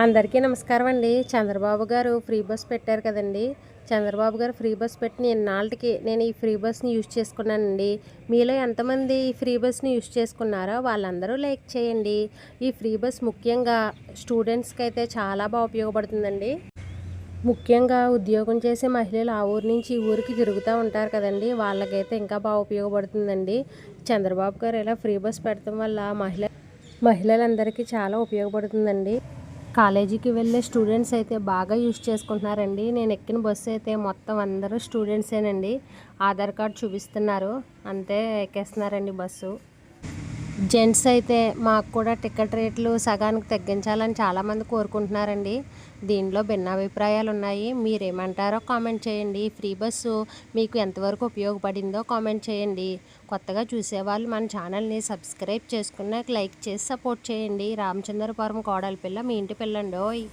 అందరికీ నమస్కారం అండి. చంద్రబాబు గారు ఫ్రీ బస్ పెట్టారు కదండి. చంద్రబాబు గారు ఫ్రీ బస్ పెట్టిన ఎన్నాళ్ళకి నేను ఈ ఫ్రీ బస్ని యూజ్ చేసుకున్నానండి. మీలో ఎంతమంది ఈ ఫ్రీ బస్ని యూజ్ చేసుకున్నారో వాళ్ళందరూ లైక్ చేయండి. ఈ ఫ్రీ బస్ ముఖ్యంగా స్టూడెంట్స్కి అయితే చాలా బాగా ఉపయోగపడుతుందండి. ముఖ్యంగా ఉద్యోగం చేసే మహిళలు ఆ ఊరి నుంచి ఈ ఊరికి తిరుగుతూ ఉంటారు కదండి. వాళ్ళకైతే ఇంకా బాగా ఉపయోగపడుతుందండి. చంద్రబాబు గారు ఇలా ఫ్రీ బస్ పెట్టడం వల్ల మహిళ మహిళలందరికీ చాలా ఉపయోగపడుతుందండి. కాలేజీకి వెళ్ళే స్టూడెంట్స్ అయితే బాగా యూస్ చేసుకుంటున్నారండి. నేను ఎక్కిన బస్సు అయితే మొత్తం అందరూ స్టూడెంట్సేనండి. ఆధార్ కార్డ్ చూపిస్తున్నారు. అంతే ఎక్కేస్తున్నారండి బస్సు. జెంట్స్ అయితే మాకు కూడా టికెట్ రేట్లు సగానికి తగ్గించాలని చాలామంది కోరుకుంటున్నారండి. దీనిలో భిన్నాభిప్రాయాలు ఉన్నాయి. మీరేమంటారో కామెంట్ చేయండి. ఫ్రీ బస్సు మీకు ఎంతవరకు ఉపయోగపడిందో కామెంట్ చేయండి. కొత్తగా చూసేవాళ్ళు మన ఛానల్ని సబ్స్క్రైబ్ చేసుకున్నాక లైక్ చేసి సపోర్ట్ చేయండి. రామచంద్రపురం కోడలి పిల్ల మీ ఇంటి పిల్లండోయ్.